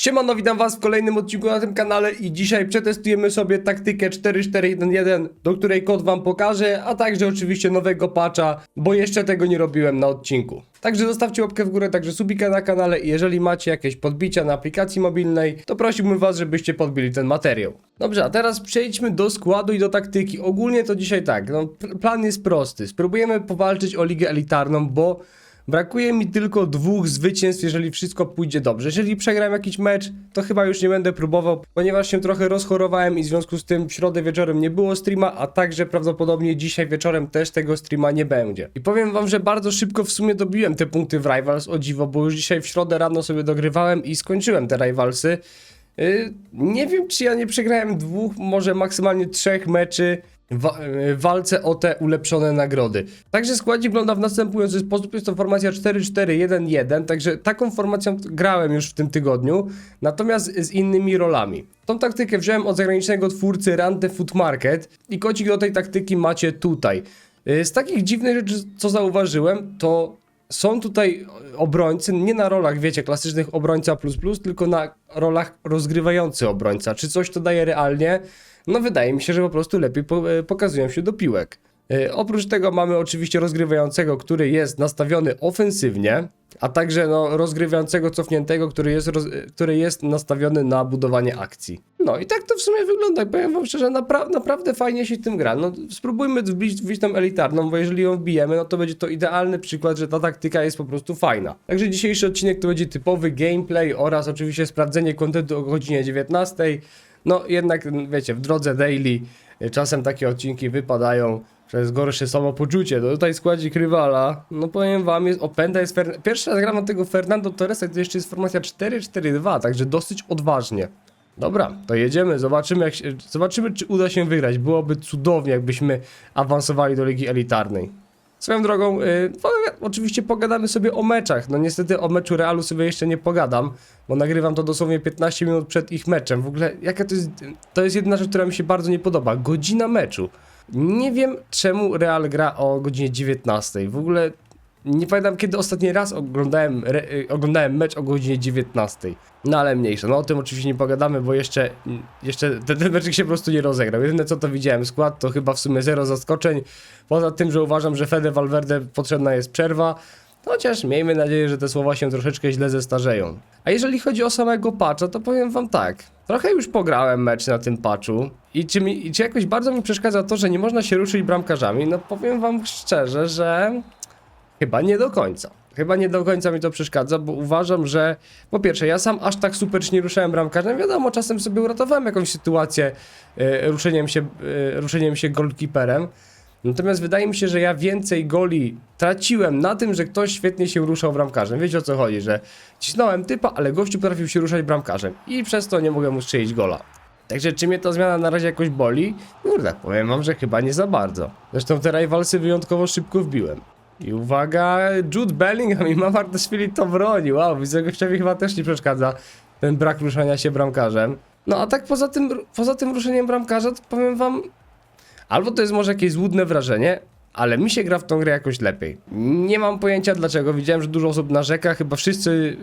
Siemano, witam was w kolejnym odcinku na tym kanale i dzisiaj przetestujemy sobie taktykę 4411, do której kod wam pokażę, a także oczywiście nowego patcha, bo jeszcze tego nie robiłem na odcinku. Także zostawcie łapkę w górę, także subika na kanale i jeżeli macie jakieś podbicia na aplikacji mobilnej, to prosiłbym was, żebyście podbili ten materiał. Dobrze, a teraz przejdźmy do składu i do taktyki. Ogólnie to dzisiaj tak, no pl- plan jest prosty. Spróbujemy powalczyć o ligę elitarną, bo Brakuje mi tylko dwóch zwycięstw, jeżeli wszystko pójdzie dobrze. Jeżeli przegram jakiś mecz, to chyba już nie będę próbował, ponieważ się trochę rozchorowałem i w związku z tym w środę wieczorem nie było streama, a także prawdopodobnie dzisiaj wieczorem też tego streama nie będzie. I powiem wam, że bardzo szybko w sumie dobiłem te punkty w Rivals, o dziwo, bo już dzisiaj w środę rano sobie dogrywałem i skończyłem te Rivalsy. Yy, nie wiem, czy ja nie przegrałem dwóch, może maksymalnie trzech meczy yy, walce o te ulepszone nagrody. Także składzik wygląda w następujący sposób. Jest to formacja 4-4-1-1, także taką formacją grałem już w tym tygodniu, natomiast z innymi rolami. Tą taktykę wziąłem od zagranicznego twórcy Rante Food Market i kocik do tej taktyki macie tutaj. Yy, Z takich dziwnych rzeczy, co zauważyłem, to są tutaj obrońcy, nie na rolach, wiecie, klasycznych obrońca plus plus, tylko na rolach rozgrywający obrońca. Czy coś to daje realnie? No wydaje mi się, że po prostu lepiej e, pokazują się do piłek. E, Oprócz tego mamy oczywiście rozgrywającego, który jest nastawiony ofensywnie, a także no, rozgrywającego cofniętego, który jest, roz, e, który jest nastawiony na budowanie akcji. No i tak to w sumie wygląda. Powiem wam szczerze, napra naprawdę fajnie się tym gra. No, spróbujmy wbić, wbić tą elitarną, bo jeżeli ją wbijemy, no to będzie to idealny przykład, że ta taktyka jest po prostu fajna. Także dzisiejszy odcinek to będzie typowy gameplay oraz oczywiście sprawdzenie kontentu o godzinie 19. No jednak, wiecie, w drodze daily y, czasem takie odcinki wypadają przez gorsze samopoczucie. No tutaj składzik rywala, no powiem wam, jest opęda jest Fer... Pierwszy raz gram na tego Fernando Torresa, to jeszcze jest formacja 4-4-2, także dosyć odważnie. Dobra, to jedziemy, zobaczymy, jak się, zobaczymy czy uda się wygrać. Byłoby cudownie, jakbyśmy awansowali do ligi elitarnej. Swoją drogą, y, no, oczywiście pogadamy sobie o meczach. No niestety o meczu Realu sobie jeszcze nie pogadam, bo nagrywam to dosłownie 15 minut przed ich meczem. W ogóle, jaka to jest. To jest jedna rzecz, która mi się bardzo nie podoba. Godzina meczu. Nie wiem, czemu Real gra o godzinie 19. W ogóle nie pamiętam, kiedy ostatni raz oglądałem, re, y, oglądałem mecz o godzinie 19. No ale mniejsze. No o tym oczywiście nie pogadamy, bo jeszcze, jeszcze ten, ten meczek się po prostu nie rozegrał. Jedyne co to widziałem skład, to chyba w sumie zero zaskoczeń. Poza tym, że uważam, że Fede Valverde potrzebna jest przerwa. Chociaż miejmy nadzieję, że te słowa się troszeczkę źle zestarzeją. A jeżeli chodzi o samego patcha, to powiem wam tak. Trochę już pograłem mecz na tym patchu i czy, mi, czy jakoś bardzo mi przeszkadza to, że nie można się ruszyć bramkarzami? No powiem wam szczerze, że Chyba nie do końca. Chyba nie do końca mi to przeszkadza, bo uważam, że po pierwsze, ja sam aż tak super nie ruszałem bramkarzem. Wiadomo, czasem sobie uratowałem jakąś sytuację e, ruszeniem się, e, ruszeniem się goalkeeperem. Natomiast wydaje mi się, że ja więcej goli traciłem na tym, że ktoś świetnie się ruszał bramkarzem. Wiecie o co chodzi, że cisnąłem typa, ale gościu potrafił się ruszać bramkarzem i przez to nie mogłem mu strzelić gola. Także czy mnie ta zmiana na razie jakoś boli? Kurde, powiem wam, że chyba nie za bardzo. Zresztą te rivalsy wyjątkowo szybko wbiłem. I uwaga, Jude Bellingham i Mamartashvili to broni. Wow, widzę, gościowi chyba też nie przeszkadza ten brak ruszania się bramkarzem. No a tak poza tym, poza tym ruszeniem bramkarza, to powiem wam, albo to jest może jakieś złudne wrażenie, ale mi się gra w tą grę jakoś lepiej. Nie mam pojęcia dlaczego. Widziałem, że dużo osób narzeka, chyba wszyscy,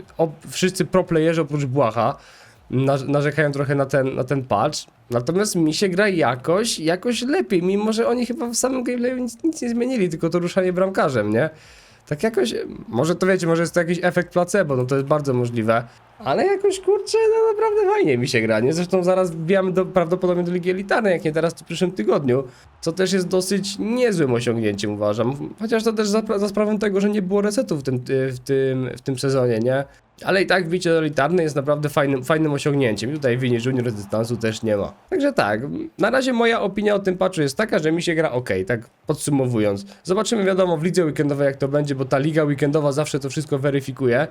wszyscy pro playerzy oprócz Błaha na, narzekają trochę na ten, na ten patch. Natomiast mi się gra jakoś, jakoś lepiej, mimo że oni chyba w samym gameplayu nic, nic nie zmienili, tylko to ruszanie bramkarzem, nie? Tak jakoś, może to wiecie, może jest to jakiś efekt placebo, no to jest bardzo możliwe. Ale jakoś kurczę, no naprawdę fajnie mi się gra, nie? Zresztą zaraz wbijamy do, prawdopodobnie do Ligi Elitarnej, jak nie teraz, to w przyszłym tygodniu. Co też jest dosyć niezłym osiągnięciem, uważam. Chociaż to też za, za sprawą tego, że nie było resetu w tym, w tym, w tym sezonie, nie? Ale i tak bicie elitarne jest naprawdę fajnym, fajnym osiągnięciem. Tutaj Wini Junior dystansu też nie ma. Także tak, na razie moja opinia o tym patchu jest taka, że mi się gra ok, tak podsumowując. Zobaczymy wiadomo w lidze weekendowej jak to będzie, bo ta liga weekendowa zawsze to wszystko weryfikuje.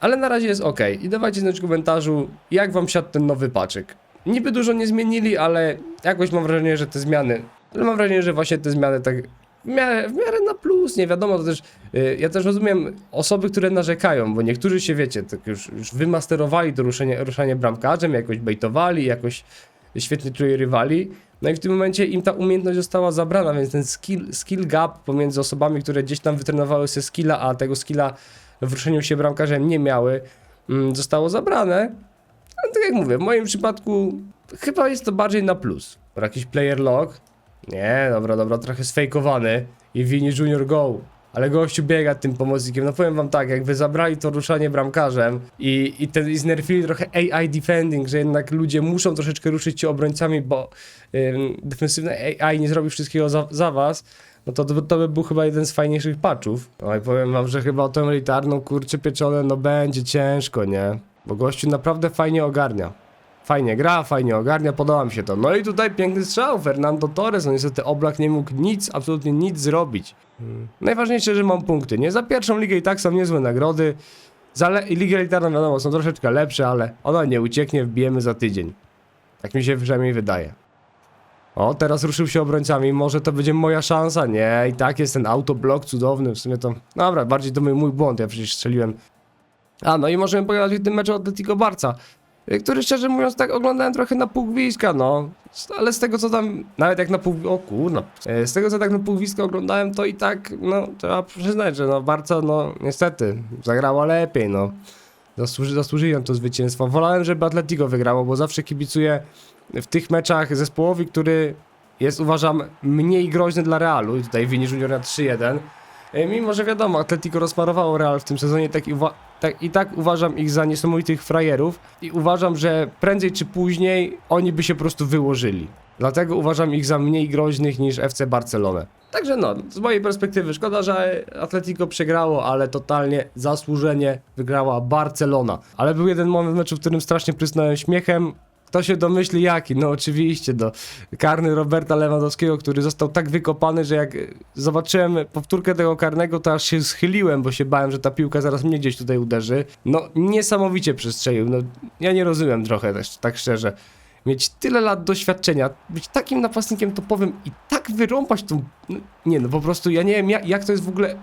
Ale na razie jest ok. I dawajcie znać w komentarzu, jak wam siadł ten nowy paczek. Niby dużo nie zmienili, ale jakoś mam wrażenie, że te zmiany... Ale mam wrażenie, że właśnie te zmiany tak w miarę, w miarę na plus, nie wiadomo, to też, y, ja też rozumiem osoby, które narzekają, bo niektórzy się, wiecie, tak już, już wymasterowali to ruszenie, ruszanie bramkarzem, jakoś bejtowali, jakoś świetnie czuli rywali, no i w tym momencie im ta umiejętność została zabrana, więc ten skill, skill gap pomiędzy osobami, które gdzieś tam wytrenowały sobie skilla, a tego skilla w ruszeniu się bramkarzem nie miały, mm, zostało zabrane, tak jak mówię, w moim przypadku chyba jest to bardziej na plus. Jakiś player log? Nie, dobra, dobra, trochę sfejkowany. I Vini Junior Go. Ale gościu biega tym pomocnikiem. No powiem wam tak, jak wy zabrali to ruszanie bramkarzem i, i, ten, i znerfili trochę AI defending, że jednak ludzie muszą troszeczkę ruszyć się obrońcami, bo ym, defensywne AI nie zrobi wszystkiego za, za was, no to to by był chyba jeden z fajniejszych patchów. No i powiem wam, że chyba o tą elitarną kurczę pieczone, no będzie ciężko, nie? Bo gościu naprawdę fajnie ogarnia. Fajnie gra, fajnie ogarnia, podoba mi się to. No i tutaj piękny strzał, Fernando Torres, no niestety Oblak nie mógł nic, absolutnie nic zrobić. Hmm. Najważniejsze, że mam punkty, nie? Za pierwszą ligę i tak są niezłe nagrody. Za le- ligę elitarną wiadomo, są troszeczkę lepsze, ale ona nie ucieknie, wbijemy za tydzień. Tak mi się przynajmniej wydaje. O, teraz ruszył się obrońcami, może to będzie moja szansa? Nie, i tak jest ten autoblok cudowny, w sumie to... Dobra, bardziej to mój, mój błąd, ja przecież strzeliłem. A, no i możemy pogadać o tym meczu Atletico Barca, który szczerze mówiąc tak oglądałem trochę na pół gwizdka, no. Ale z tego co tam, nawet jak na pół... o. E, Z tego co tak na pół gwizdka oglądałem, to i tak, no, trzeba przyznać, że no Barca, no, niestety, zagrała lepiej, no. Zasłuży, zasłużyłem to zwycięstwo. Wolałem, żeby Atletico wygrało, bo zawsze kibicuję w tych meczach zespołowi, który jest uważam mniej groźny dla Realu. I tutaj Vini Junior na 3-1. E, Mimo, że wiadomo, Atletico rozparowało Real w tym sezonie tak i, tak, i tak uważam ich za niesamowitych frajerów i uważam, że prędzej czy później oni by się po prostu wyłożyli. Dlatego uważam ich za mniej groźnych niż FC Barcelonę. Także no, z mojej perspektywy szkoda, że Atletico przegrało, ale totalnie zasłużenie wygrała Barcelona. Ale był jeden moment w meczu, w którym strasznie prysnąłem śmiechem. Kto się domyśli jaki? No oczywiście, do karny Roberta Lewandowskiego, który został tak wykopany, że jak zobaczyłem powtórkę tego karnego, to aż się schyliłem, bo się bałem, że ta piłka zaraz mnie gdzieś tutaj uderzy. No niesamowicie przestrzelił, no ja nie rozumiem trochę też, tak szczerze. Mieć tyle lat doświadczenia, być takim napastnikiem topowym i tak wyrąbać tą... No, nie no, po prostu ja nie wiem jak, jak to jest w ogóle...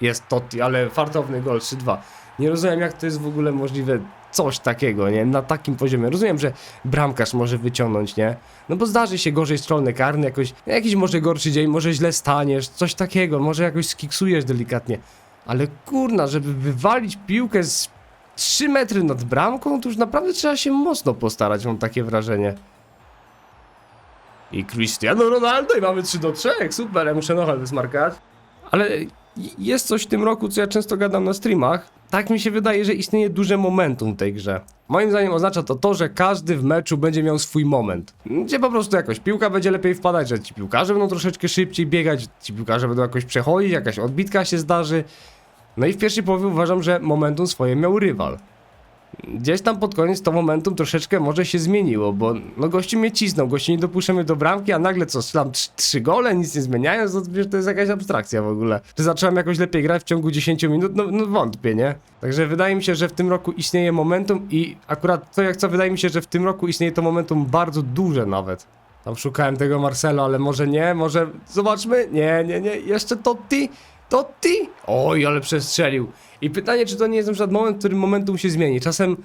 Jest Totti, ale fartowny gol 3-2. Nie rozumiem jak to jest w ogóle możliwe coś takiego, nie? Na takim poziomie. Rozumiem, że bramkarz może wyciągnąć, nie? No bo zdarzy się gorzej strzelny karny, jakoś, jakiś może gorszy dzień, może źle staniesz, coś takiego, może jakoś skiksujesz delikatnie. Ale kurna, żeby wywalić piłkę z 3 metry nad bramką, to już naprawdę trzeba się mocno postarać, mam takie wrażenie. I Cristiano Ronaldo i mamy 3 do 3, super, ja muszę nochal wysmarkać. Ale jest coś w tym roku, co ja często gadam na streamach. Tak mi się wydaje, że istnieje duże momentum w tej grze. Moim zdaniem oznacza to to, że każdy w meczu będzie miał swój moment. Gdzie po prostu jakoś piłka będzie lepiej wpadać, że ci piłkarze będą troszeczkę szybciej biegać, ci piłkarze będą jakoś przechodzić, jakaś odbitka się zdarzy. No i w pierwszej połowie uważam, że momentum swoje miał rywal. Gdzieś tam pod koniec to momentum troszeczkę może się zmieniło, bo no gości mnie cisnął, gości nie dopuszczamy do bramki, a nagle co, strzelam trz- trzy gole, nic nie zmieniając, wiesz, to jest jakaś abstrakcja w ogóle. Czy zacząłem jakoś lepiej grać w ciągu 10 minut? No, no wątpię, nie? Także wydaje mi się, że w tym roku istnieje momentum i akurat to jak co, wydaje mi się, że w tym roku istnieje to momentum bardzo duże nawet. Tam szukałem tego Marcelo, ale może nie, może zobaczmy. Nie, nie, nie, jeszcze Totti. Totti? Oj, ale przestrzelił. I pytanie, czy to nie jest na przykład moment, w którym momentum się zmieni. Czasem,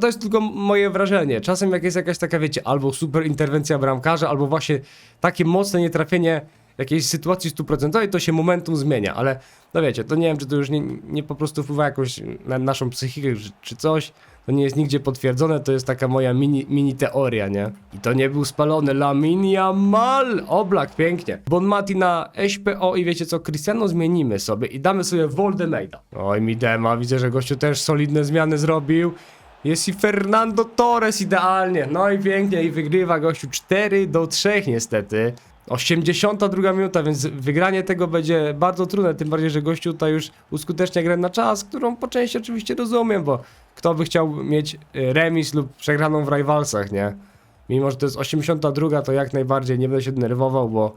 to jest tylko moje wrażenie, czasem jak jest jakaś taka, wiecie, albo super interwencja bramkarza, albo właśnie takie mocne nietrafienie jakiejś sytuacji stuprocentowej, to się momentum zmienia, ale no wiecie, to nie wiem, czy to już nie, nie po prostu wpływa jakoś na naszą psychikę, czy, czy coś, to nie jest nigdzie potwierdzone, to jest taka moja mini, mini teoria, nie? I to nie był spalony Lamin Yamal! Oblak, pięknie. Bon Mati na SPO i wiecie co, Cristiano zmienimy sobie i damy sobie Voldemada. Oj, mi dema, widzę, że gościu też solidne zmiany zrobił. Jest i Fernando Torres idealnie. No i pięknie, i wygrywa gościu 4 do 3 niestety. 82 minuta, więc wygranie tego będzie bardzo trudne, tym bardziej, że gościu tutaj już uskutecznia grę na czas, którą po części oczywiście rozumiem, bo kto by chciał mieć y, remis lub przegraną w rivalsach, nie? Mimo, że to jest 82, to jak najbardziej nie będę się denerwował, bo...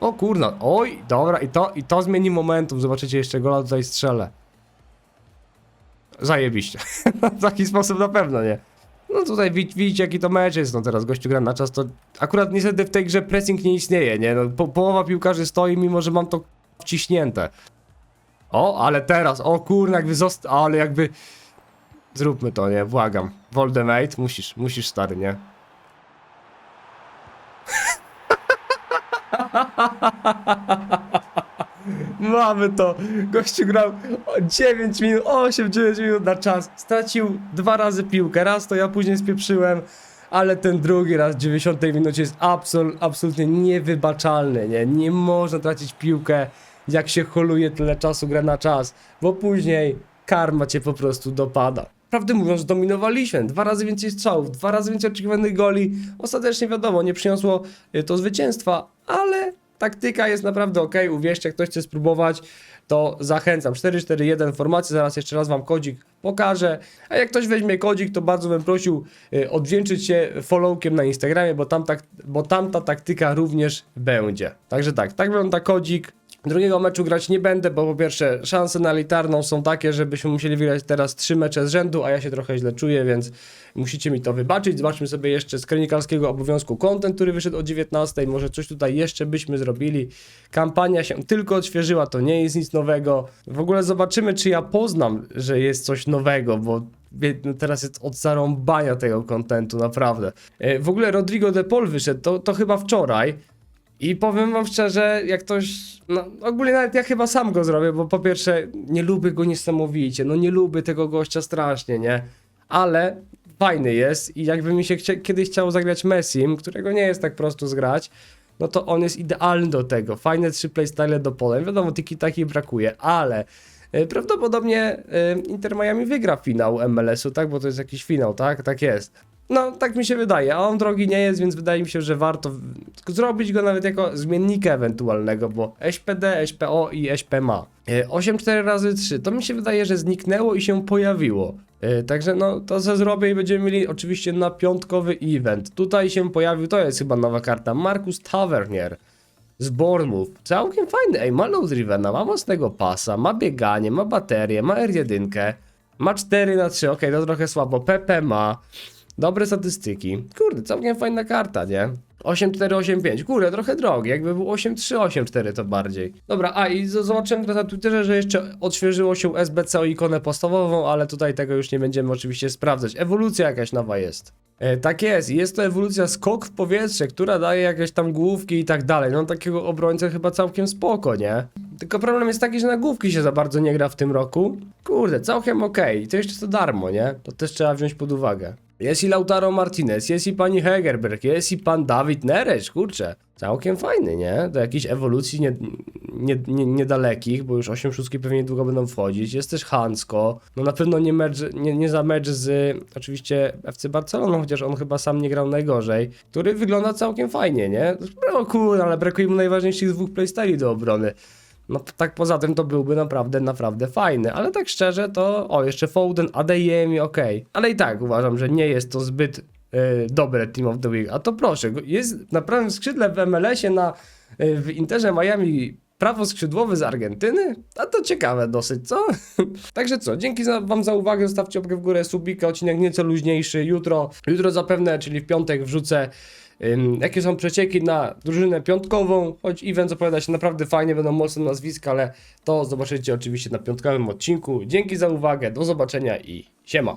O kurna, oj, dobra, i to, i to zmieni momentum, zobaczycie jeszcze gola tutaj strzelę. Zajebiście. w taki sposób na pewno, nie? No tutaj widz, widzicie jaki to mecz jest, no teraz gościu gra na czas, to akurat niestety w tej grze pressing nie istnieje, nie? No, po, połowa piłkarzy stoi, mimo że mam to wciśnięte. O, ale teraz, o kurna, jakby zosta... ale jakby... Zróbmy to, nie? Błagam. Voldemate, musisz, musisz stary, nie? Mamy to. Gościu grał o 9 minut, 8-9 minut na czas. Stracił dwa razy piłkę. Raz to ja później spieprzyłem, ale ten drugi raz w 90 minucie jest absol, absolutnie niewybaczalny. Nie? nie można tracić piłkę, jak się holuje tyle czasu gra na czas, bo później karma cię po prostu dopada. Prawdę mówiąc, dominowaliśmy. Dwa razy więcej strzałów, dwa razy więcej oczekiwanych goli. Ostatecznie wiadomo, nie przyniosło y, to zwycięstwa, ale taktyka jest naprawdę ok. Uwierzcie, jak ktoś chce spróbować, to zachęcam. 4-4-1 formacja, zaraz jeszcze raz wam kodzik pokażę. A jak ktoś weźmie kodzik, to bardzo bym prosił y, odwdzięczyć się followkiem na Instagramie, bo tam, tak, bo tam ta taktyka również będzie. Także tak, tak wygląda kodzik. Drugiego meczu grać nie będę, bo po pierwsze szanse na elitarną są takie, żebyśmy musieli wygrać teraz trzy mecze z rzędu, a ja się trochę źle czuję, więc musicie mi to wybaczyć. Zobaczmy sobie jeszcze z kronikarskiego obowiązku content, który wyszedł o 19. Może coś tutaj jeszcze byśmy zrobili. Kampania się tylko odświeżyła, to nie jest nic nowego. W ogóle zobaczymy, czy ja poznam, że jest coś nowego, bo no teraz jest od zarąbania tego kontentu, naprawdę. E, W ogóle Rodrigo de Paul wyszedł, to, to chyba wczoraj. I powiem wam szczerze, jak ktoś. No, ogólnie nawet ja chyba sam go zrobię, bo po pierwsze, nie lubię go niesamowicie. No, nie lubię tego gościa strasznie, nie? Ale fajny jest i jakby mi się chcia- kiedyś chciało zagrać Messim, którego nie jest tak prosto zgrać, no to on jest idealny do tego. Fajne trzy playstyle do polem. Wiadomo, tiki taki brakuje, ale. e, Prawdopodobnie e, Inter Miami wygra finał MLS-u, tak? Bo to jest jakiś finał, tak? Tak jest. No, tak mi się wydaje, a on drogi nie jest, więc wydaje mi się, że warto zrobić go nawet jako zmiennika ewentualnego, bo SPD, SPO i SP ma. E, 8 4 razy 3 to mi się wydaje, że zniknęło i się pojawiło. E, Także no, to co zrobię i będziemy mieli oczywiście na piątkowy event. Tutaj się pojawił, to jest chyba nowa karta, Markus Tavernier z Bournemouth. Całkiem fajny, ej, ma low drivena, ma mocnego pasa, ma bieganie, ma baterię, ma R1, ma 4 na 3 okej, to trochę słabo, PP ma, dobre statystyki. Kurde, całkiem fajna karta, nie? 8485, kurde, trochę drogi, jakby był 8384 to bardziej. Dobra, a i zobaczyłem teraz na Twitterze, że jeszcze odświeżyło się SBC o ikonę podstawową, ale tutaj tego już nie będziemy oczywiście sprawdzać. Ewolucja jakaś nowa jest. E, tak jest, jest to ewolucja skok w powietrze, która daje jakieś tam główki i tak dalej. No takiego obrońcę chyba całkiem spoko, nie? Tylko problem jest taki, że na główki się za bardzo nie gra w tym roku. Kurde, całkiem okej. I to jeszcze to darmo, nie? To też trzeba wziąć pod uwagę. Jest i Lautaro Martinez, jest i pani Hegerberg, jest i pan Dawid Neres, kurczę. Całkiem fajny, nie? Do jakichś ewolucji nie, nie, nie, niedalekich, bo już 8 szóstki pewnie niedługo będą wchodzić. Jest też Hansko. No na pewno nie, mecz, nie, nie za mecz z oczywiście FC Barceloną, chociaż on chyba sam nie grał najgorzej. Który wygląda całkiem fajnie, nie? No kurde, ale brakuje mu najważniejszych dwóch playstyli do obrony. No to tak poza tym to byłby naprawdę, naprawdę fajny. Ale tak szczerze to, o jeszcze Foden, Adeyemi, okej. Ale i tak uważam, że nie jest to zbyt y, dobre Team of the Week. A to proszę, jest na prawym skrzydle w MLS-ie na, y, w Interze Miami prawo skrzydłowy z Argentyny? A to ciekawe dosyć, co? Także co, dzięki za, wam za uwagę, zostawcie łapkę w górę, subika, odcinek nieco luźniejszy. Jutro, jutro zapewne, czyli w piątek wrzucę jakie są przecieki na drużynę piątkową, choć event zapowiada się naprawdę fajnie, będą mocne nazwiska, ale to zobaczycie oczywiście na piątkowym odcinku. Dzięki za uwagę, do zobaczenia i siema.